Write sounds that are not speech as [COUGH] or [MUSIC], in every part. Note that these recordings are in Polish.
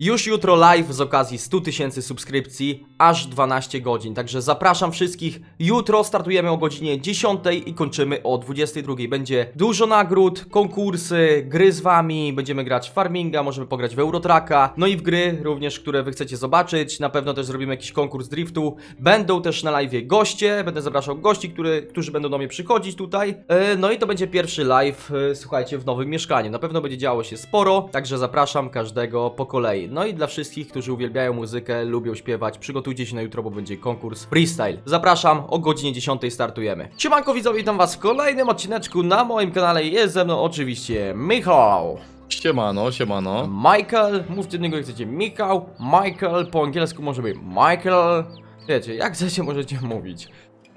Już jutro live z okazji 100 tysięcy subskrypcji, aż 12 godzin. Także zapraszam wszystkich. Jutro startujemy o godzinie 10 i kończymy o 22. Będzie dużo nagród, konkursy, gry z wami, będziemy grać w farminga, możemy pograć w Eurotraka, no i w gry również, które wy chcecie zobaczyć. Na pewno też zrobimy jakiś konkurs driftu. Będą też na live goście, będę zapraszał gości, który, którzy będą do mnie przychodzić tutaj. E, No i to będzie pierwszy live, e, słuchajcie, w nowym mieszkaniu. Na pewno będzie działo się sporo, także zapraszam każdego po kolei. No i dla wszystkich, którzy uwielbiają muzykę, lubią śpiewać, przygotujcie się na jutro, bo będzie konkurs freestyle. Zapraszam, o godzinie 10 startujemy. Siemanko widzowie, witam was w kolejnym odcineczku na moim kanale. Jest ze mną oczywiście Michał. Siemano, siemano. Michael, mówcie do niego jak chcecie Michał, Michael, po angielsku może być Michael, wiecie, jak chcecie możecie mówić.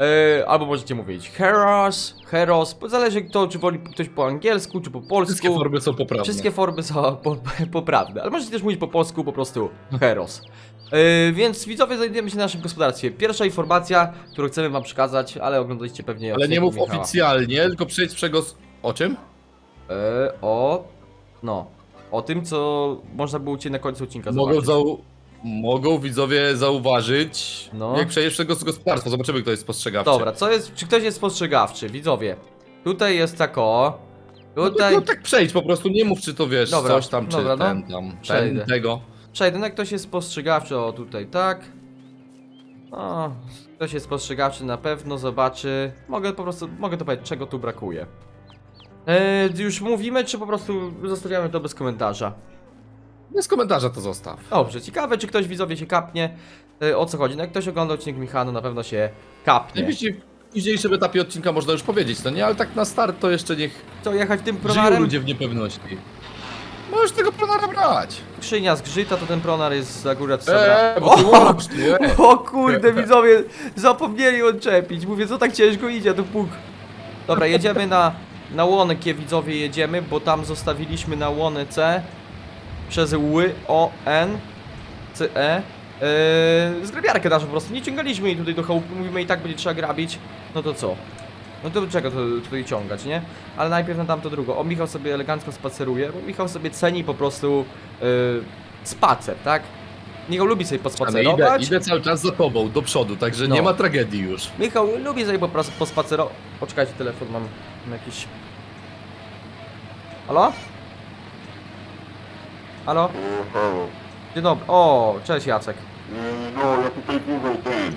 E, albo możecie mówić Heros, Heros, bo zależy kto, czy woli ktoś po angielsku, czy po polsku. Wszystkie formy są poprawne. Wszystkie formy są [LAUGHS] po, poprawne, ale możecie też mówić po polsku po prostu Heros. E, więc widzowie znajdujemy się na naszym gospodarstwie. Pierwsza informacja, którą chcemy wam przekazać, ale oglądaliście pewnie Ale nie mów Michała. oficjalnie, tylko przejdź przegłos... O czym? E, o, no, o tym co można było Ciebie na końcu odcinka Mogą, zobaczyć. zau... Mogą widzowie zauważyć, No. jak przejdziesz przegłos gospodarstwa. Zobaczymy, kto jest spostrzegawczy. Dobra, co jest, czy ktoś jest spostrzegawczy, widzowie? Tutaj jest tak o, No, tutaj, no tak przejdź po prostu, nie mów czy to wiesz, Dobra, coś tam, czy dobra, no. ten tam, Przejdę. ten, tego. przejdę, no ktoś jest spostrzegawczy, o tutaj tak. O, ktoś jest spostrzegawczy na pewno, zobaczy, mogę po prostu, mogę to powiedzieć, czego tu brakuje. E, już mówimy, czy po prostu zostawiamy to bez komentarza? Bez komentarza to zostaw. Dobrze, ciekawe, czy ktoś widzowie się kapnie, e, o co chodzi, no jak ktoś ogląda odcinek Michała, no na pewno się kapnie. Najpierw w późniejszym etapie odcinka można już powiedzieć, no nie? Ale tak na start to jeszcze niech Co, jechać tym żyją pronarem? ludzie w niepewności. Możesz tego pronara brać. Skrzynia zgrzyta, to ten pronar jest akurat Eee, bo ty o, ty, e. [LAUGHS] o kurde, widzowie, zapomnieli odczepić. Mówię, co tak ciężko idzie, to puk. Dobra, jedziemy na, na łonkę, widzowie, jedziemy, bo tam zostawiliśmy na łonę C przez ły, o, n, c, e. Yy, zgrabiarkę naszą po prostu, nie ciągaliśmy jej tutaj do chałupy, mówimy i tak będzie trzeba grabić, no to co? No to czego to tutaj ciągać, nie? Ale najpierw na tamto drugo. O, Michał sobie elegancko spaceruje, bo Michał sobie ceni po prostu yy, spacer, tak? Michał lubi sobie Ale pospacerować. idę, idę cały czas za tobą, do przodu, także No. nie ma tragedii już. Michał lubi sobie po prostu pospacerować. Poczekajcie, telefon mam, mam jakiś. Halo? Halo? E, Halo. Dzień dobry. O, cześć Jacek. E, No, ja tutaj głowę ten.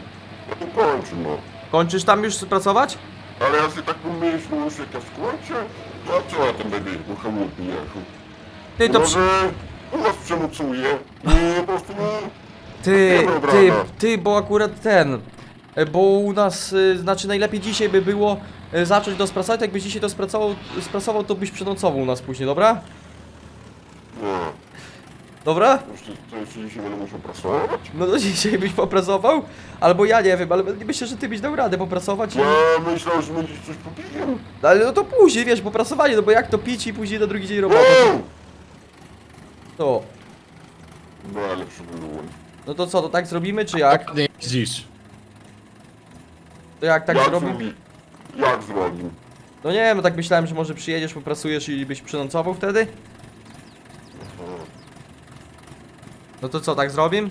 Ja tu kończę, no. Kończysz tam już pracować? Ale ja sobie tak pomyślę, że jak ja skończę, to co ja tam będę do chałupy jechał? Ty to przy... Może u was przenocuję i po prostu nie... Ty, dobra, ty, no. ty, bo akurat ten. e, Bo u nas, y, znaczy najlepiej dzisiaj by było y, zacząć to spracować, jakbyś dzisiaj to spracował, spracował to byś przenocował u nas później, dobra? Dobra? to jeszcze dzisiaj będę musiał pracować? No to dzisiaj byś popracował? Albo ja nie wiem, ale myślę, że ty byś dał radę popracować i... Ja myślałem, że będzie coś popiję. No Ale no to później, wiesz, popracowanie, no bo jak to pić i później na drugi dzień roboty, to... No, ale przybyłem. No to co, to tak zrobimy, czy jak? Nie jeździsz. To jak tak jak zrobił? zrobi? Jak zrobił? No nie wiem, no tak myślałem, że może przyjedziesz, popracujesz i byś przenocował wtedy? No to co, tak zrobimy?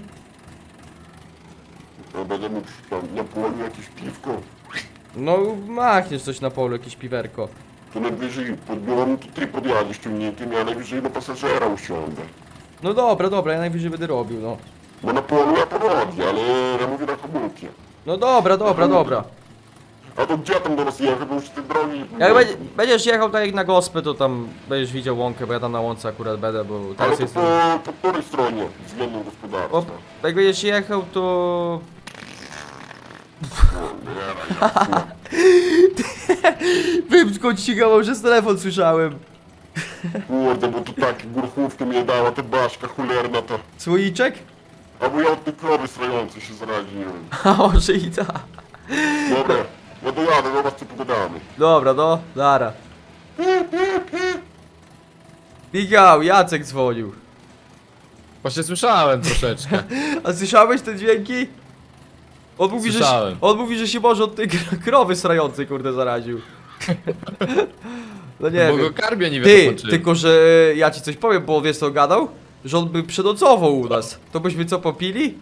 To będę mógł tam na polu jakieś piwko. No machniesz coś na polu, jakieś piwerko. To najwyżej podbiorą, to ty podjadziesz ciągnikiem, ja najwyżej na pasażera usiądę. No dobra, dobra, ja najwyżej będę robił, no. Bo na polu ja prowadzić, ale ja mówię na komórkę. No dobra, dobra, dobra. A to gdzie ja tam do nas jechać, bo już te drogi... Jak będzie, będziesz jechał tak jak na gospę, to tam będziesz widział łąkę, bo ja tam na łące akurat będę, bo Ale teraz to jestem... po, po której stronie względem gospodarstwa? O, jak będziesz jechał, to... [LAUGHS] Wybczką ci ścigało, że z telefon słyszałem. Kurde, bo tu tak górchówkę mnie dała, ta baszka chulerna to... Słoiczek? Albo ja od tej krowy strojącej się zaraziłem. A [LAUGHS] może i tak. Dobra, ja dojadę, zobacz co pogadamy. Dobra, no, dara. Migał, Jacek dzwonił. Właśnie słyszałem troszeczkę. [LAUGHS] A słyszałeś te dźwięki? On mówi, że, się- Słyszałem. on mówi, że się może od tej kr- [LAUGHS] krowy srającej, kurde, zaraził. No nie bo wiem. go karmię Ty, tylko że ja ci coś powiem, bo wiesz co gadał? że on by przenocował u nas. To byśmy co popili?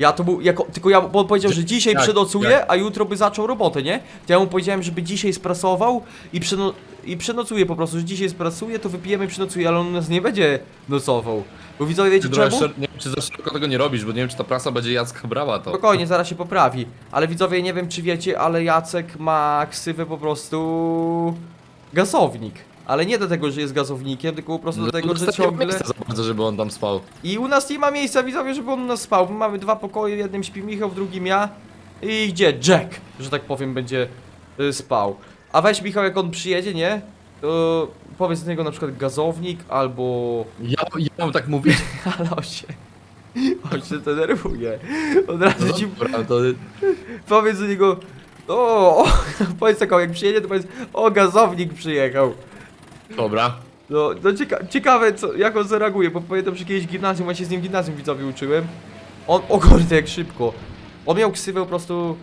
Ja to był, jako, tylko ja, bo on powiedział, że dzisiaj Jak- przenocuje, jak? a jutro by zaczął robotę, nie? To ja mu powiedziałem, żeby dzisiaj sprasował i, przeno, i przenocuje po prostu, że dzisiaj sprasuje, to wypijemy i przenocuje, ale on u nas nie będzie nocował. Bo widzowie wiecie czemu? szer- nie wiem, czy za szeroko tego nie robisz, bo nie wiem, czy ta prasa będzie Jacka brała to. Spokojnie, zaraz się poprawi. Ale widzowie, nie wiem czy wiecie, ale Jacek ma ksywę po prostu... Gazownik. Ale nie do tego, że jest gazownikiem, tylko po prostu do tego, No, że ciągle... miejsca za bardzo, żeby on tam spał. I u nas nie ma miejsca, widzowie, żeby on u nas spał. My mamy dwa pokoje, w jednym śpi Michał, w drugim ja. I gdzie Jack, że tak powiem, będzie y, spał. A weź Michał, jak on przyjedzie, nie? To powiedz do niego na przykład gazownik albo... Ja, ja mam tak mówić. [LAUGHS] Ale on się... On się denerwuje. Od razu No ci dobra, to... Powiedz do niego, o, o powiedz taką, jak przyjedzie, to powiedz, o, gazownik przyjechał. Dobra. No, no cieka ciekawe, co, jak on zareaguje, bo pamiętam, że kiedyś gimnazjum, ja się z nim gimnazjum widzowie uczyłem. On, o kurde, jak szybko. On miał ksywę po prostu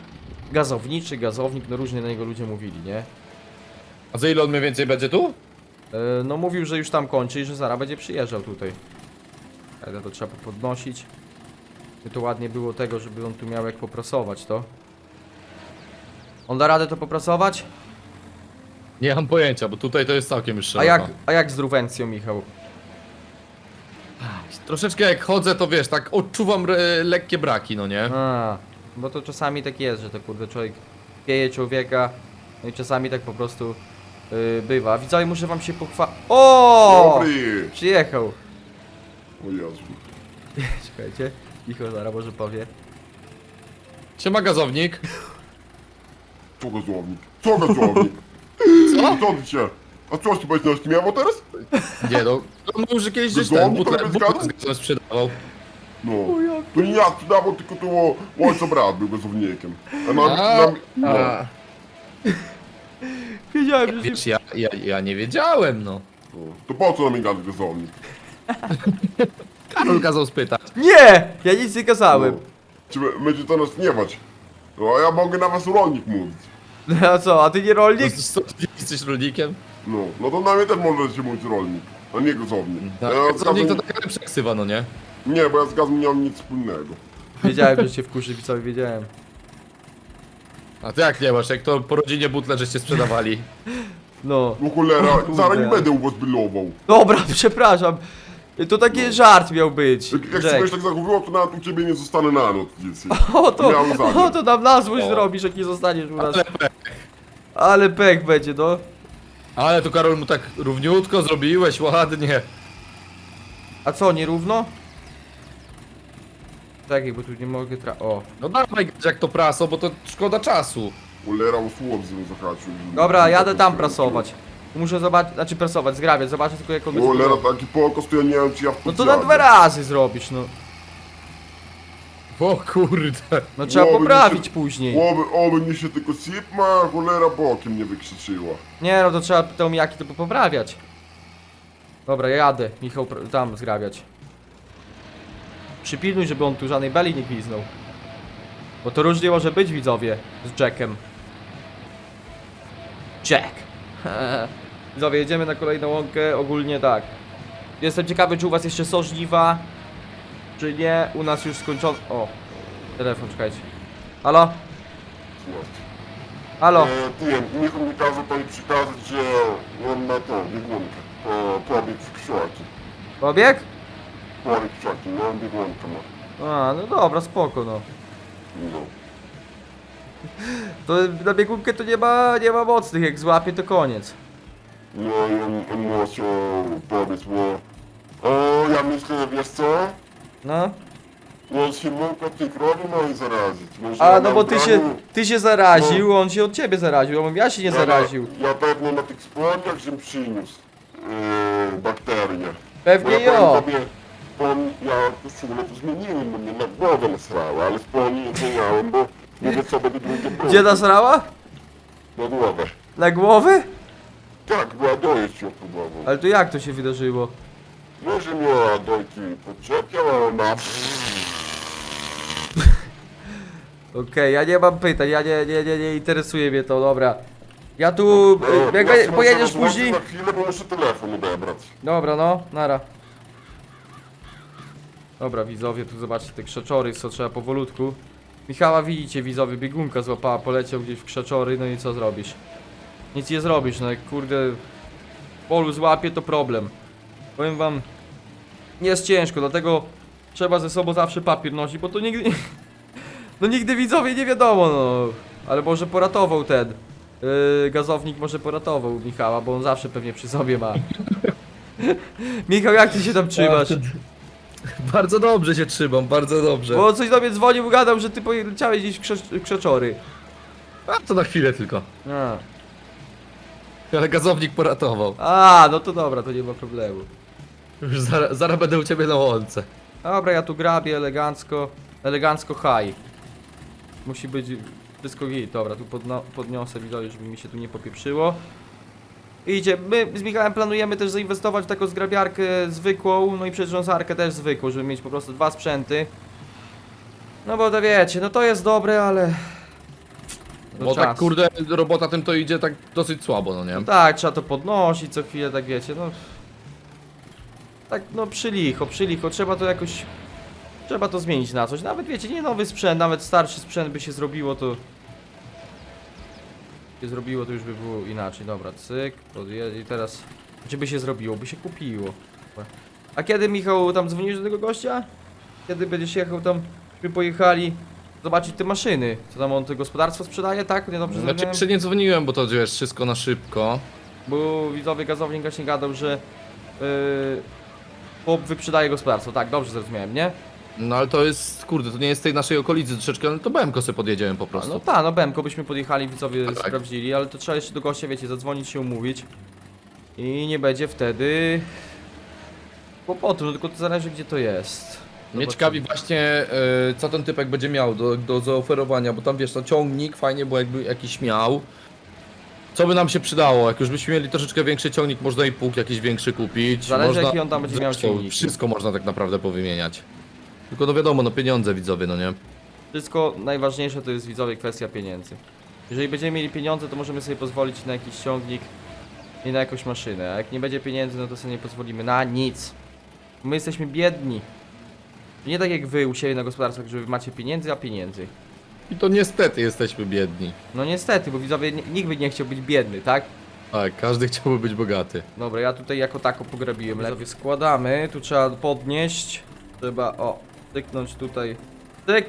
gazowniczy, gazownik, no różnie na niego ludzie mówili, nie? A za ile on mniej więcej będzie tu? E, no mówił, że już tam kończy i że zaraz będzie przyjeżdżał tutaj. Ale to trzeba podnosić. By to ładnie było tego, żeby on tu miał jak poprasować to. On da radę to poprasować? Nie mam pojęcia, bo tutaj to jest całkiem już A szeroko. jak, a jak z Ruwencją, Michał? Troszeczkę jak chodzę, to wiesz, tak odczuwam e, lekkie braki, no nie? A, bo to czasami tak jest, że to kurde człowiek pieje człowieka, no i czasami tak po prostu yy, bywa. Widzowie, muszę wam się pochwa... O! Dobry! Przyjechał. O Jezu. [LAUGHS] Czekajcie, Michał zaraz może powie. Siema gazownik. Co gazownik? Co gazownik? Co? Co ty się? A co ty będziesz nas miało teraz? Nie no, on mówił, że kiedyś gdzieś ten butle, to butle gazu? z gazem sprzedawał. No. To nie ja sprzedawał, tylko to ojca brat był gazownikiem. A na, na, no. a, [LAUGHS] Wiedziałem, że się... wiesz, ja, ja, ja nie wiedziałem, no. no. To po co nam mi gada gazownik? [LAUGHS] Karol kazał spytać. Nie! Ja nic nie kazałem. No. Czy wy- będzie to nas gniewać? No a ja mogę na was rolnik mówić. No [LAUGHS] a co, a ty nie No, rolnik? co, ty jesteś rolnikiem? No, no to na mnie też możecie mówić rolnik, a nie gazownik. Tak, Ja z to gazem, taka lepsza ksywa, no nie? nie, bo ja z gazem nie mam nic wspólnego. Wiedziałem, że się wkurzy, widzowie, wiedziałem. A ty jak nie masz, jak to po rodzinie butle żeście sprzedawali. No. No cholera, [LAUGHS] zaraz nie będę u was bylował. Dobra, [LAUGHS] przepraszam. To taki żart miał być. Jak, jak Jack. tak zachowywał, to nawet u ciebie nie zostanę na noc dzisiaj. [LAUGHS] O to, Miałem zamiar. o to nam na złość O. zrobisz, jak nie zostaniesz u nas. Ale, pech. Ale pech będzie, no. ale tu Karol mu tak równiutko zrobiłeś, ładnie. A co, nierówno? Czekaj, bo tu nie mogę tra... O. No dawaj jak to praso, bo to szkoda czasu. Cholera, u słowcy mu zahaczył. Dobra, jadę tam prasować. Muszę zobaczyć, znaczy prasować, zgrabiać, zobaczę tylko jak on będzie Cholera, taki pokos, to ja nie wiem, czy ja w No to na dwa razy zrobisz, no. O kurde. No trzeba poprawić się- później. Oby, oby mi się tylko sipma, cholera bokiem nie wykrzyczyła. Nie no, to trzeba te mijaki to poprawiać. Dobra, ja jadę, Michał pr- tam zgrabiać. Przypilnuj, żeby on tu żadnej beli nie gwiznął. Bo to różnie może być, widzowie, z Jackiem. Jack! [LAUGHS] widzowie, jedziemy na kolejną łąkę, ogólnie tak. Jestem ciekawy, czy u was jeszcze są żniwa, czy nie. U nas już skończono... O, telefon, czekajcie. Halo? Halo? E, ty, Michał mi kazał pani przekazać, że on ma to, biegunkę. Po, pobieg w krzaki. Pobieg? Pobieg w krzaki, no biegunkę ma. A, no dobra, spoko, no. No. To na biegunkę to nie ma, nie ma mocnych, jak złapie to koniec. No on, on musi pobiec, bo... O, ja myślę, wiesz co? No. On się mógł od tej krowy mojej zarazić. Może A ja no bo ty się, ty się zaraził, on się od ciebie zaraził, a ja się nie Ja- zaraził. Ja pewnie na tych spodniach, żem przyniósł yy, bakterie. Pewnie ja powiem tobie, Spon, ja koszulę to zmieniłem, bo mnie na głowę nasrało, ale spodnie nie zmieniałem, bo mówię co będzie drugie. Gdzie nasrała? Na głowę. Na głowę? Tak, była dojeść ją próbował. Ale to jak to się wydarzyło? No, że miała dojki podczepiał, a ona... [LAUGHS] Okej, ja nie mam pytań, ja nie, nie, nie, nie interesuje mnie to, dobra. Ja tu, No, ja jak się be- pojedziesz później? na chwilę, bo muszę telefon odebrać. Dobra, no, nara. Dobra, widzowie, tu zobaczcie te krzaczory, co trzeba powolutku. Michała widzicie, widzowie, biegunka złapała, poleciał gdzieś w krzaczory, no i co zrobisz? Nic nie zrobisz, no jak kurde w polu złapie, to problem. Powiem wam, nie jest ciężko, dlatego trzeba ze sobą zawsze papier nosić, bo to nigdy... [LAUGHS] No nigdy widzowie nie wiadomo, no. Ale może poratował ten. Yy, gazownik może poratował Michała, bo on zawsze pewnie przy sobie ma. [LAUGHS] Michał, jak ty się tam trzymasz? Bardzo dobrze się trzymam, bardzo dobrze. Bo coś do mnie dzwonił, gadał, że ty poleciałeś gdzieś w krze- krzeczory. A to na chwilę tylko. A. Ale gazownik poratował. A, no to dobra, to nie ma problemu. Już zaraz, zaraz będę u ciebie na łące. Dobra, ja tu grabię elegancko, elegancko high. Musi być wszystko git. Dobra, tu podno podniosę widzowie, żeby mi się tu nie popieprzyło. Idzie, my z Michałem planujemy też zainwestować w taką zgrabiarkę zwykłą, no i przyrządzarkę też zwykłą, żeby mieć po prostu dwa sprzęty. No bo to wiecie, no to jest dobre, ale... No Bo czas. tak kurde, robota tym to idzie tak dosyć słabo, no nie? No tak, trzeba to podnosić co chwilę, tak wiecie, no... Tak, no przylicho, przylicho, trzeba to jakoś... Trzeba to zmienić na coś, nawet wiecie, nie nowy sprzęt, nawet starszy sprzęt by się zrobiło, to... się zrobiło, to już by było inaczej, dobra, cyk, podje... i teraz... Czy by się zrobiło, by się kupiło. A kiedy, Michał, tam dzwonisz do tego gościa? Kiedy będziesz jechał tam, by pojechali zobaczyć te maszyny, co tam on, to gospodarstwo sprzedaje, tak? Nie dobrze Znaczy zrozumiałem? jeszcze nie dzwoniłem, bo to wiesz, wszystko na szybko. Bo widzowie gazownik właśnie gadał, że yy, chłop wyprzedaje gospodarstwo. Tak, dobrze zrozumiałem, nie? No ale to jest, kurde, to nie jest z tej naszej okolicy troszeczkę, ale to BMK sobie podjedziemy po A, prostu. no tak, no Bemko byśmy podjechali, widzowie Tak. sprawdzili, ale to trzeba jeszcze do gościa, wiecie, zadzwonić się umówić. I nie będzie wtedy kłopotu, no tylko to zależy gdzie to jest. Mnie ciekawi właśnie, e, co ten typek będzie miał do, do zaoferowania, bo tam wiesz, no ciągnik fajnie, bo jakby jakiś miał. Co by nam się przydało? Jak już byśmy mieli troszeczkę większy ciągnik, można i pług jakiś większy kupić. Zależy, można, jaki on tam będzie miał zresztą silnik. Wszystko można tak naprawdę powymieniać. Tylko no wiadomo, no pieniądze widzowie, no nie? Wszystko najważniejsze to jest widzowie kwestia pieniędzy. Jeżeli będziemy mieli pieniądze, to możemy sobie pozwolić na jakiś ciągnik i na jakąś maszynę. A jak nie będzie pieniędzy, no to sobie nie pozwolimy na nic. My jesteśmy biedni. Nie tak jak wy u siebie na gospodarstwach, że wy macie pieniędzy, a pieniędzy. I to niestety jesteśmy biedni. No niestety, bo widzowie, ni- nikt by nie chciał być biedny, tak? Tak, każdy chciałby być bogaty. Dobra, ja tutaj jako tako pograbiłem. Widzowie składamy, tu trzeba podnieść. Trzeba, o, tyknąć tutaj. Tyk.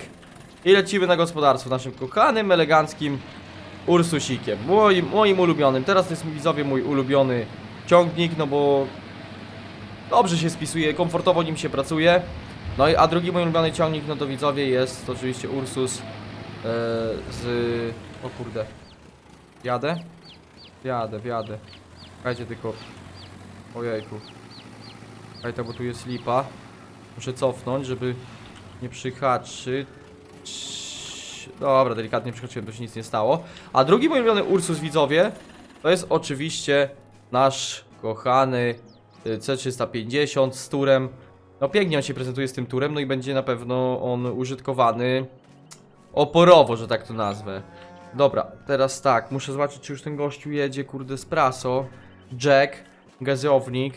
I lecimy na gospodarstwo naszym kochanym, eleganckim Ursusikiem. Moim, moim ulubionym. Teraz to jest widzowie mój ulubiony ciągnik, no bo dobrze się spisuje, komfortowo nim się pracuje. No i a drugi mój ulubiony ciągnik, no to widzowie jest oczywiście Ursus e, z... o kurde. Jadę? Wjadę, wjadę. Czekajcie tylko. Ojejku. Czekajcie, bo tu jest lipa. Muszę cofnąć, żeby nie przyhaczyć. Dobra, delikatnie przyhaczyłem, to się nic nie stało. A drugi mój ulubiony Ursus, widzowie, to jest oczywiście nasz kochany y, C350 z turem. No pięknie on się prezentuje z tym turem, no i będzie na pewno on użytkowany oporowo, że tak to nazwę. Dobra, teraz tak, muszę zobaczyć, czy już ten gościu jedzie, kurde, z praso. Jack, gazownik.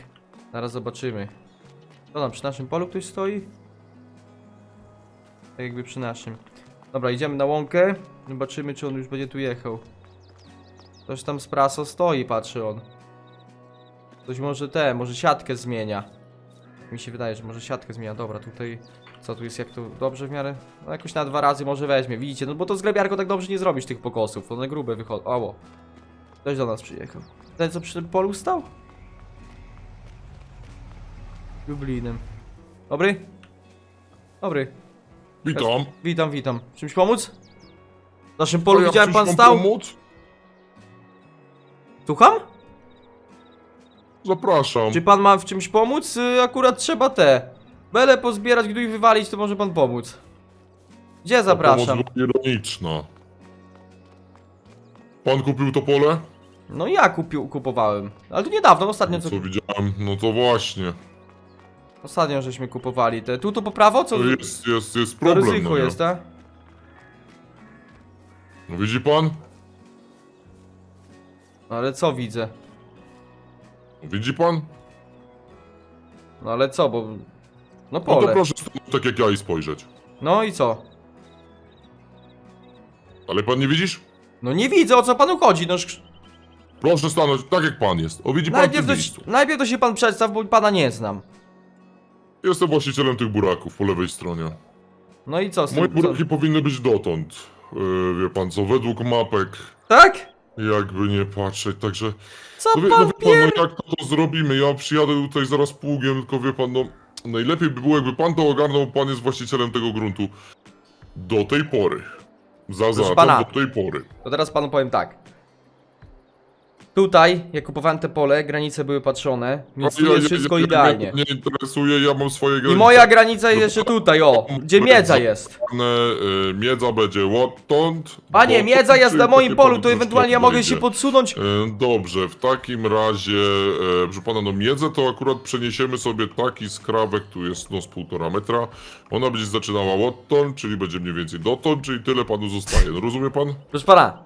Zaraz zobaczymy. Co tam, przy naszym polu ktoś stoi? Tak jakby przy naszym. Dobra, idziemy na łąkę. Zobaczymy, czy on już będzie tu jechał. Ktoś tam z praso stoi, patrzy on. Ktoś może te, może siatkę zmienia. Mi się wydaje, że może siatkę zmienia. Dobra, tutaj co tu jest, jak to dobrze w miarę? No jakoś na dwa razy może weźmie, widzicie? No bo to z grabiarką tak dobrze nie zrobisz tych pokosów, one grube wychodzą. Oło. Ktoś do nas przyjechał. Ten co przy tym polu stał? Lublinem. Dobry? Dobry. Witam. Witam, witam. Czymś pomóc? W naszym polu A ja widziałem pan stał? Pomóc? Słucham? Zapraszam. Czy pan ma w czymś pomóc? Y, Akurat trzeba te. Bele pozbierać, gdy i wywalić, to może pan pomóc. Gdzie zapraszam? Pomoc ironiczna. Pan kupił to pole? No ja kupił, kupowałem. Ale to niedawno, ostatnio co, Co widziałem? No to właśnie. ostatnio żeśmy kupowali te. Tu to po prawo? Co? To jest, jest, jest To problem, ryzyko no nie? jest, tak? No widzi pan? No ale co widzę? Widzi pan? No ale co, bo... No No to pole. proszę stanąć tak jak ja i spojrzeć. No i co? Ale pan nie widzisz? No nie widzę o co panu chodzi, no sz- Proszę stanąć tak jak pan jest. O widzi pan w najpierw tym to, miejscu. najpierw to się pan przedstaw, bo pana nie znam. Jestem właścicielem tych buraków po lewej stronie. No i co z Moje tym? Co? buraki powinny być dotąd. Yy, wie pan co, według mapek. Tak? Jakby nie patrzeć, także... Co No wie, no pan wie pan, pier... no jak to, to zrobimy? Ja przyjadę tutaj zaraz pługiem, tylko wie pan, no... Najlepiej by było, jakby pan to ogarnął, pan jest właścicielem tego gruntu. Do tej pory. Zaznaczam, pana. do tej pory. To teraz panu powiem tak. Tutaj, jak kupowałem te pole, granice były patrzone, więc tu jest wszystko idealnie. Nie interesuje, ja mam swoje I granice. moja granica jest jeszcze tutaj, o, gdzie miedza jest. Y, Miedza będzie odtąd. Panie, miedza jest na moim polu, to ewentualnie ja mogę się podsunąć. E, Dobrze, w takim razie, e, proszę pana, no miedzę to akurat przeniesiemy sobie taki skrawek, tu jest no z półtora metra. Ona będzie zaczynała odtąd, czyli będzie mniej więcej dotąd, czyli tyle panu zostaje. No rozumie pan? Proszę pana,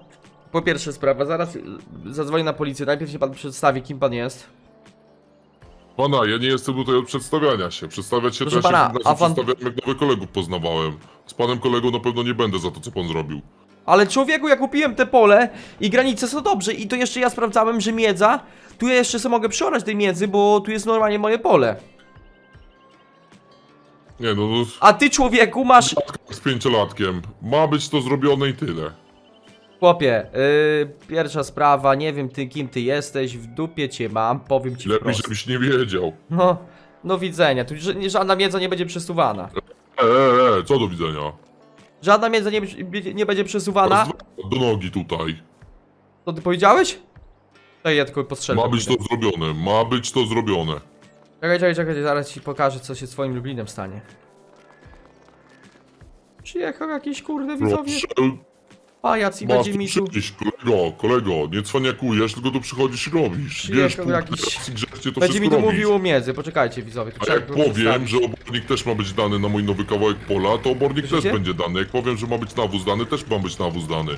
po pierwsze sprawa, zaraz zadzwonię na policję, najpierw się pan przedstawi, kim pan jest. Pana, ja nie jestem tutaj od przedstawiania się. Przedstawiać się Proszę to ja pana, się a pan- przedstawiałem, jak nowych kolegów poznawałem. Z panem kolegą na pewno nie będę za to, co pan zrobił. Ale człowieku, ja kupiłem te pole i granice są dobrze i to jeszcze ja sprawdzałem, że miedza, tu ja jeszcze sobie mogę przeorać tej miedzy, bo tu jest normalnie moje pole. Nie no, no A ty człowieku masz... z pięciolatkiem. Ma być to zrobione i tyle. Chłopie, yy, pierwsza sprawa, nie wiem ty kim ty jesteś, w dupie cię mam, powiem ci Lepiej, wprost. żebyś nie wiedział. No, do widzenia, tu ż- żadna miedza nie będzie przesuwana. E, e, e, co do widzenia? Żadna miedza nie, nie będzie przesuwana. Raz, Do nogi tutaj. Co ty powiedziałeś? To ja tylko postrzelę. Ma być to zrobione, ma być to zrobione. Czekaj, czekaj, czekaj, zaraz ci pokażę co się z twoim Lublinem stanie. Przyjechał jakiś kurde widzowie, Proszę, pajac i masz będzie mi tu... przyjść, kolego, kolego, nie cwaniakujesz, tylko tu przychodzisz i robisz. Przyjechał punkt jakiś- i grzecznie to Będzie mi wszystko tu robisz. mówił o miedzy, poczekajcie widzowie. tu A trzeba jak było powiem, przedstawić. że obornik też ma być dany na mój nowy kawałek pola, to obornik Słyszycie? też będzie dany. Jak powiem, że ma być nawóz dany, też ma być nawóz dany.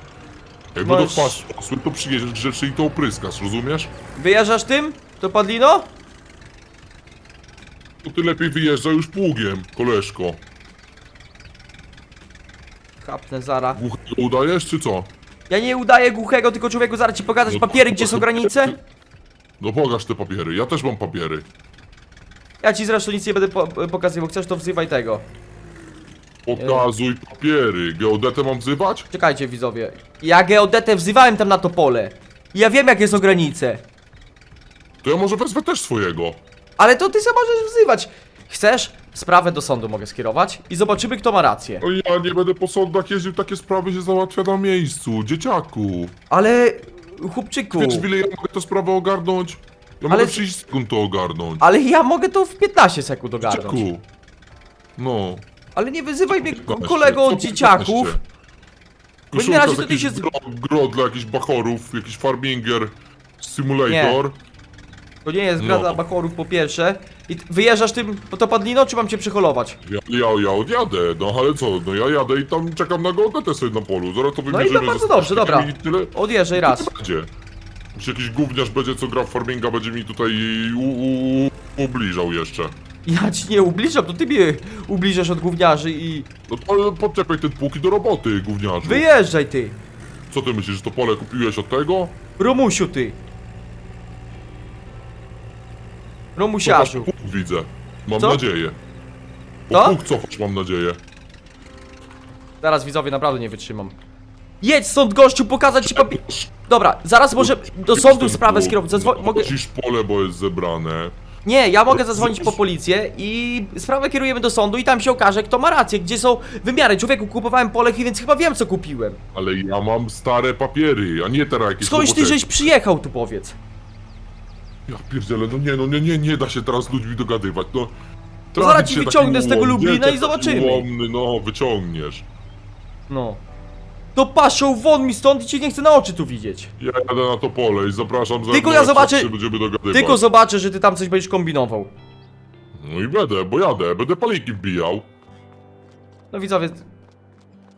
Jak Możesz- będą kwaść osły, to przyjedziesz grzecznie i to opryskasz, rozumiesz? Wyjeżdżasz tym? To Padlino? To ty lepiej wyjeżdżaj już pługiem, koleżko. Chapnę zara. Głuchego udajesz, czy co? Ja nie udaję głuchego, tylko człowieku zaraz ci pokazać No papiery, gdzie są granice. No pokaż te papiery, ja też mam papiery. Ja ci zresztą nic nie będę po pokazywał, chcesz to wzywaj tego. Pokazuj papiery. Geodetę mam wzywać? Czekajcie widzowie. Ja geodetę wzywałem tam na to pole. I Ja wiem jakie są granice. To ja może wezwę też swojego. Ale to ty sam możesz wzywać. Chcesz? Sprawę do sądu mogę skierować i zobaczymy kto ma rację. Ja nie będę po sądach jeździł, takie sprawy się załatwia na miejscu, dzieciaku. Ale... Chłopczyku... Wiesz, ile ja mogę tę sprawę ogarnąć? Ja Ale- mogę 30 sekund to ogarnąć. Ale ja mogę to w 15 sekund ogarnąć. Dzieciaku. No. Ale nie wyzywaj mnie ko- 15. kolego od dzieciaków. 15? Bo na razie to ty się z- gro, gro dla jakichś bachorów, jakiś farminger, simulator. To nie jest gra No. dla bachorów po pierwsze. I wyjeżdżasz tym po to padlino, czy mam cię przeholować? Ja, ja, ja odjadę, no ale co, no ja jadę i tam czekam na geodetę sobie na polu, zaraz to No i wymierzymy. to bardzo ze dobrze, dobra. I tyle, Odjeżdżaj raz. to będzie. Jeśli jakiś gówniarz będzie, co gra w farminga, będzie mi tutaj u, u, u, ubliżał jeszcze. Ja ci nie ubliżam, to ty mnie ubliżasz od gówniarzy i... No to podczepiaj ten pług i do roboty, gówniarzu. Wyjeżdżaj ty! Co ty myślisz, że to pole kupiłeś od tego? Romusiu ty! Romusiarzu. Cofasz pług, widzę. Mam Co? nadzieję. Bo Co? pług cofasz, mam nadzieję. Zaraz widzowie naprawdę nie wytrzymam. Jedź stąd gościu, pokazać ci papier... Dobra, zaraz może do sądu sprawę skierować. Zadzwo- mogę... Musisz pole, bo jest zebrane. Nie, ja mogę zadzwonić po policję i sprawę kierujemy do sądu i tam się okaże kto ma rację, gdzie są wymiary. Człowieku, kupowałem pole, więc chyba wiem co kupiłem. Ale ja mam stare papiery, a nie teraz jakieś Skądś ty żeś przyjechał tu powiedz. Ja pierdzielę, no nie, no nie, nie, nie da się teraz z ludźmi dogadywać, no. To zaraz Trafić ci się wyciągnę z tego łom, Lublina i taki zobaczymy. Łomny, no, wyciągniesz. No. To paszą won mi stąd i cię nie chcę na oczy tu widzieć. Ja jadę na to pole i zapraszam za Tylko ja jak zobaczę- się będziemy dogadywać. Tylko zobaczę, że ty tam coś będziesz kombinował. No i będę, bo jadę, będę paliki wbijał. No widzowie.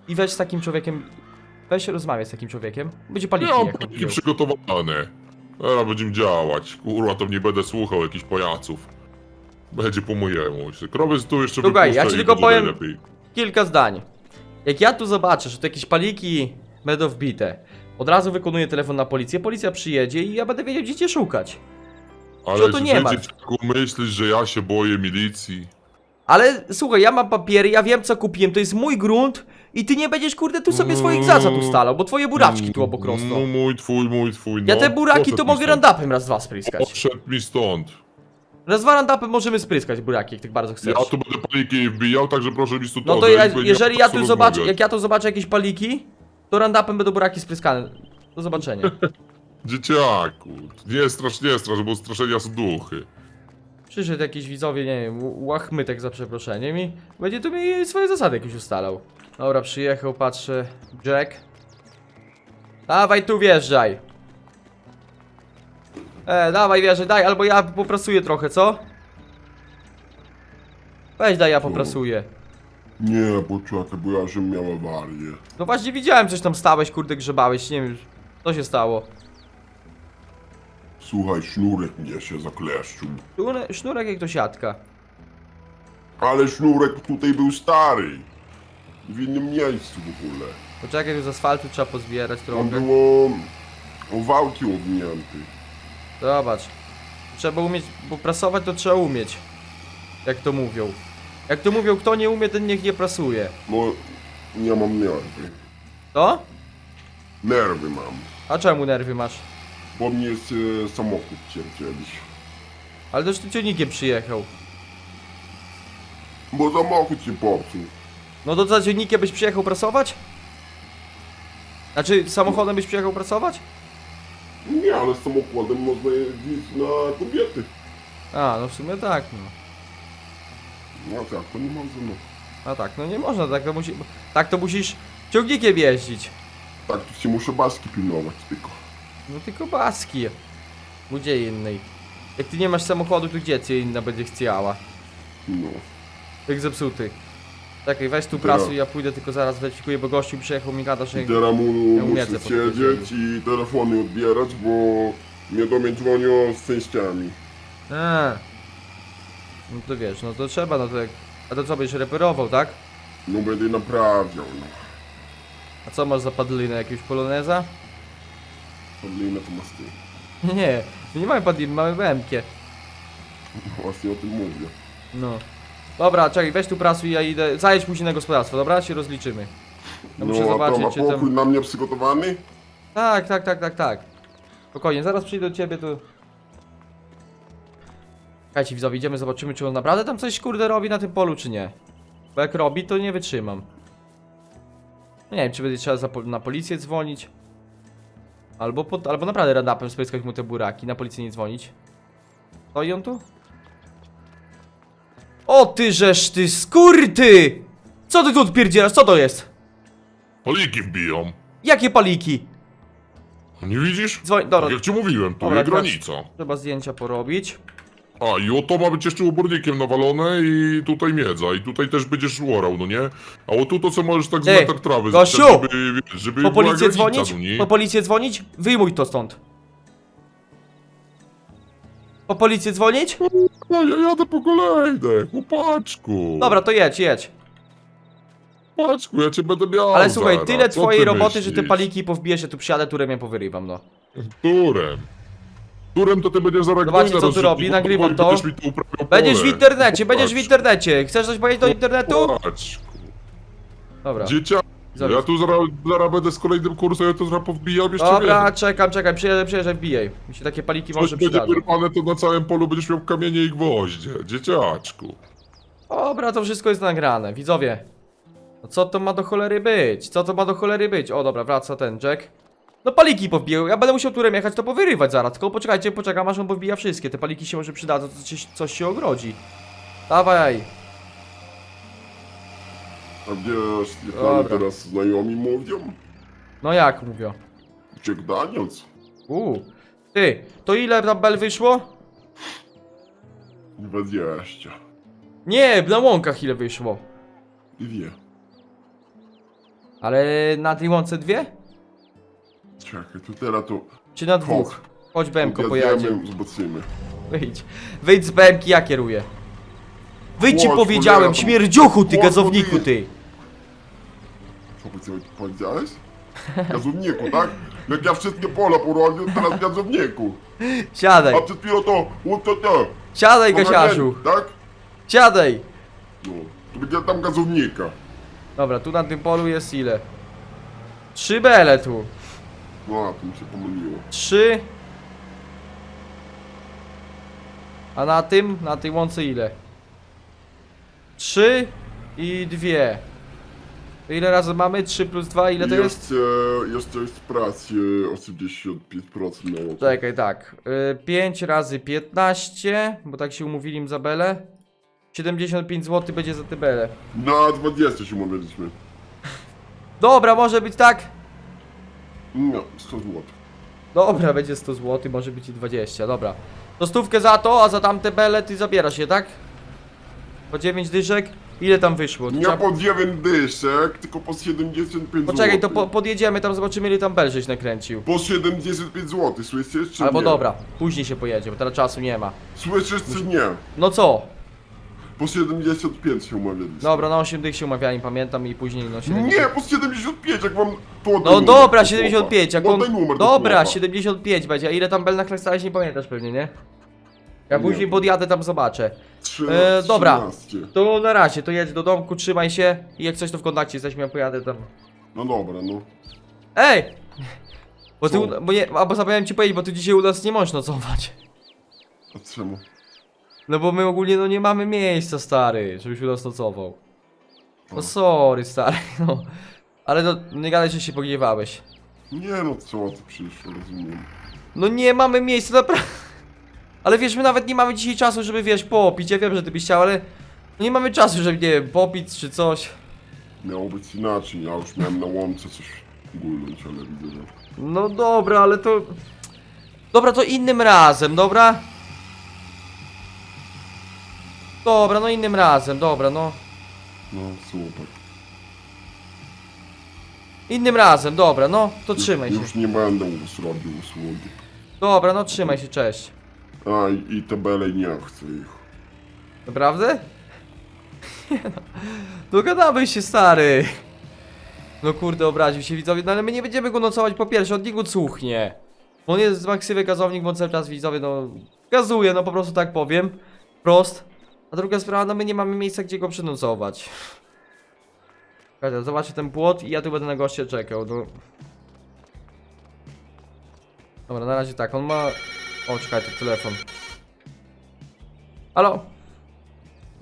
I weź z takim człowiekiem. Weź rozmawiać z takim człowiekiem. Będzie Nie paliki mam jechał. paliki przygotowane. Teraz będziemy działać. Kurwa, to nie będę słuchał jakichś pajaców. Będzie po mojemu. Krowy tu jeszcze Słuchaj, ja ci tylko powiem- najlepiej. Kilka zdań. Jak ja tu zobaczę, że tu jakieś paliki będą wbite, od razu wykonuję telefon na policję, policja przyjedzie i ja będę wiedział, gdzie cię szukać. Ale to nie ma. myślisz, że ja się boję milicji? Ale słuchaj, ja mam papiery, ja wiem co kupiłem, to jest mój grunt i ty nie będziesz kurde tu sobie swoich zasad ustalał, bo twoje buraczki tu obok rosną. No mój, twój, mój, twój, Ja no. te buraki Poszedł to mi mogę stąd. randapem raz dwa spryskać. Poszedł mi stąd. Raz dwa randapem możemy spryskać buraki, jak tak bardzo chcesz. Ja tu będę paliki wbijał, także proszę mi stąd No to odejść, ja, bo nie jeżeli ma ja co tu zobaczę, rozmawiać. jak ja tu zobaczę jakieś paliki, to randapem będą buraki spryskane. Do zobaczenia. [LAUGHS] Dzieciaku, nie strasz, nie strasz, bo straszenia są duchy. Przyszedł jakiś widzowie, nie wiem, łachmytek za przeproszeniem i będzie tu mi swoje zasady jakieś ustalał. Dobra, przyjechał, patrzę. Jack. Dawaj tu wjeżdżaj. E, dawaj wjeżdżaj, daj, albo ja poprasuję trochę, co? Weź daj, ja poprasuję. Nie, poczekaj, bo ja żem miał awarię. No właśnie widziałem, coś tam stałeś, kurde, grzebałeś, nie wiem, co się stało. Słuchaj, sznurek mnie się zakleszczył. Sznurek, sznurek jak to siatka. Ale sznurek tutaj był stary. W innym miejscu w ogóle. Poczekaj, tu z asfaltu trzeba pozbierać On trochę. było... wałki owinięty. Zobacz. Trzeba umieć, bo prasować to trzeba umieć. Jak to mówią. Jak to mówią, kto nie umie, ten niech nie prasuje. No, nie mam nerwy. To? Nerwy mam. A czemu nerwy masz? Bo mnie jest e, samochód cierpieliś. Ale też ty ciągnikiem przyjechał. Bo samochód się popsuł. No to za ciągnikiem byś przyjechał prasować? Znaczy, samochodem byś przyjechał prasować? Nie, ale samochodem można jeździć na kobiety. A, no w sumie tak, no. No tak, to nie można. A tak, no nie można, tak to, musi, tak to musisz ciągnikiem jeździć. Tak, to się muszę baski pilnować tylko. No tylko baski. Gdzie innej. Jak ty nie masz samochodu, to gdzie cię inna będzie chciała? No. Jak zepsuty. Czekaj, weź tu Dobra. prasuj, ja pójdę tylko zaraz weryfikuję, bo gościu przyjechał mi gada, że... Teraz mu Ja muszę siedzieć i telefony odbierać, bo mnie do mnie dzwonią z częściami. A. No to wiesz, no to trzeba, no to jak... A to co, będziesz reperował, tak? No będę naprawiał, no. A co masz za padlinę, jakiegoś poloneza? Podlinę to masz ty. Nie, [LAUGHS] nie, my nie mamy padliny, mamy BMK. Właśnie o tym mówię. No. Dobra, czekaj, weź tu prasuj, ja idę... Zajedź później na gospodarstwo, dobra? Się rozliczymy. Ja muszę no, a zobaczyć, to ma czy pokój tam... na mnie przygotowany? Tak, tak, tak, tak, tak. Spokojnie, zaraz przyjdę do ciebie tu. Słuchajcie widzowie, idziemy, zobaczymy czy on naprawdę tam coś kurde robi na tym polu, czy nie. Bo jak robi, to nie wytrzymam. No nie wiem, czy będzie trzeba za pol- na policję dzwonić. Albo, pod, albo naprawdę radapem spyskać mu te buraki, na policję nie dzwonić. Stoi on tu? O ty żeż ty skurty! Co ty tu odpierdzielasz? Co to jest? Paliki wbiją. Jakie paliki? Nie widzisz? Dzwoń, dobra, Tak jak ci mówiłem, tu Dobra, jest teraz- granica. trzeba zdjęcia porobić. A i o to ma być jeszcze obornikiem nawalone i tutaj miedza. I tutaj też będziesz łorał, no nie? A o tu to co możesz tak z Ty, meter trawy zbierać, żeby, wiesz, żeby Po była policję granica, dzwonić? no nie? Po policję dzwonić? Wyjmuj to stąd. Po policję dzwonić? No, ja jadę po kolejne, chłopaczku. Dobra, to jedź, jedź. Chłopaczku, ja cię będę miał Ale słuchaj, zaraz. tyle Co twojej ty roboty, że te myślisz? paliki powbijesz, ja tu przyjadę, turem je powyrywam, no. Turem. Turem to ty będziesz zaraz Zobaczcie, co tu robi, bo nagrywam powoli to. będziesz mi tu uprawiał Będziesz w pole. internecie, będziesz w Chłopaczku. internecie. Chcesz coś powiedzieć do internetu? Chłopaczku. Dobra. Dzieciak, Ja tu zaraz, zaraz będę z kolejnym kursem, ja to zaraz powbijam jeszcze Dobra, czekam, czekam, przyjeżdżaj, przyjeżdżaj, wbijaj. Mi się takie paliki Coś może będzie przydadzą. wyrwane, to na całym polu będziesz miał kamienie i gwoździe. Dzieciaczku. Dobra, to wszystko jest nagrane, widzowie. No co to ma do cholery być? Co to ma do cholery być? O, dobra, wraca ten Jack. No paliki powbijał, ja będę musiał turem jechać, to powyrywać zaraz. Tylko poczekajcie, poczekam aż on powbija wszystkie. Te paliki się może przydadzą, to coś, coś się ogrodzi. Dawaj. A wiesz, jak Dobra. teraz znajomi mówią? No jak mówią? Jack Daniels. Uuu. Ty, to ile tam bel wyszło? 20. Nie, na łąkach ile wyszło. Dwie. Ale na tej łące dwie? Czekaj, to teraz to... Czy na dwóch? Chodź Bemko, pojedzie. Podjedziemy, zobaczymy. Wyjdź. Wyjdź z Bemki, ja kieruję. Wyjdź ci Chodź, powiedziałem, cholera, to- śmierdziuchu ty Chodź, gazowniku chodź. ty! Co powiedziałeś? powiedziałeś? Gazowniku, tak? Jak ja wszystkie pola porobię, teraz gazowniku. Siadaj, A przed chwilą to, o to to. siadaj Gasiasiu, Tak? siadaj! No. To będzie tam gazownika. Dobra, tu na tym polu jest ile? Trzy bele tu. No, a to mi się pomyliło. Trzy. A na tym, na tej łące ile? Trzy i dwie. To ile razy mamy? Trzy plus dwa, ile to jest? Jeszcze, jeszcze jest pracy 85% miało. Czekaj, tak. Y, 5 razy 15, bo tak się umówili za belę. 75 zł będzie za te bele. Na 20 się umawialiśmy. [LAUGHS] Dobra, może być tak? No, 100 zł. Dobra, będzie 100 zł, może być i 20, dobra. To stówkę za to, a za tamte bele ty zabierasz je, tak? Po 9 dyszek? Ile tam wyszło? Nie Trzeba- po 9 dyszek, tylko po 75 zł. Poczekaj, to po, podjedziemy tam, zobaczymy ile tam bel żeś nakręcił. Po 75 zł, słyszysz czy Albo nie? dobra, później się pojedzie, bo teraz czasu nie ma. Słyszysz czy nie? No co? Po 75 się umawialiśmy. Dobra, na 8 dych się umawiali, pamiętam i później no 70. Nie, po 75, jak wam to oddaj No numer, dobra, do 75, jak on... Oddaj numer do Dobra, chłopa. 75 będzie, a ile tam bel nakręcałeś nie pamiętasz pewnie, nie? Ja Nie. później podjadę tam zobaczę. Trzynaście, E, dobra. 13. To na razie, to jedź do domku, trzymaj się i jak coś to w kontakcie jesteśmy, ja pojadę tam. No dobra, no. Ej! Bo ty, Co? u- bo nie, albo zapomniałem ci powiedzieć, bo ty dzisiaj u nas nie możesz nocować. A czemu? No bo my ogólnie no nie mamy miejsca, stary, żebyś u nas nocował. No sorry, stary, [LAUGHS] no. Ale no, nie gadaj, że się pogniewałeś. Nie no, co ty przyszło, rozumiem. No nie mamy miejsca, naprawdę. Ale wiesz, my nawet nie mamy dzisiaj czasu, żeby wiesz, popić. Ja wiem, że ty byś chciał, ale no nie mamy czasu, żeby, nie wiem, popić czy coś. Miało być inaczej, ja już miałem na łące coś gulnąć, ale widzę, że... No dobra, ale to... Dobra, to innym razem, dobra? Dobra, no innym razem, dobra, no. No, super. Innym razem, dobra, no, to trzymaj się. Już nie będę robił usługi. Dobra, no trzymaj się, cześć. A, i, i te bele nie chcę ich. Naprawdę? [LAUGHS] Nie no. Dogadamy się, stary. No kurde, obraził się widzowie, no ale my nie będziemy go nocować po pierwsze, od niego cuchnie. On jest maksywy gazownik, bo on cały czas widzowie, no gazuje, no po prostu tak powiem. Prost. A druga sprawa, no my nie mamy miejsca, gdzie go przenocować. Czekajcie, Zobaczcie ten płot i ja tu będę na goście czekał, no. Dobra, na razie tak, on ma... O, czekaj, to telefon. Halo?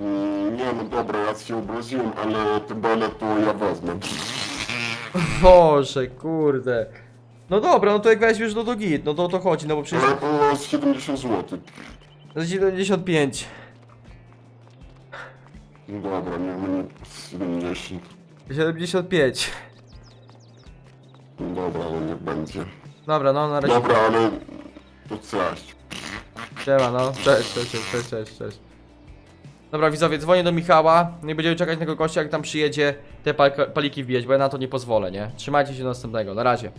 Mm, nie no dobra, ja się obraziłem, ale te bele to ja wezmę. [LAUGHS] Boże, kurde. No dobra, no to jak weźmiesz, no to git, no to o to chodzi, no bo przecież... Ale to z 70 zł. Jest 75. No dobra, nie mnie 70. 75. No dobra, ale niech będzie. Dobra, no na razie. Dobra, ale cześć. Siema, no. Cześć, cześć, cześć, cześć, cześć. Dobra, widzowie, dzwonię do Michała. I będziemy czekać na gościa, jak tam przyjedzie te pal paliki wbijać, bo ja na to nie pozwolę, nie? Trzymajcie się do następnego, na razie.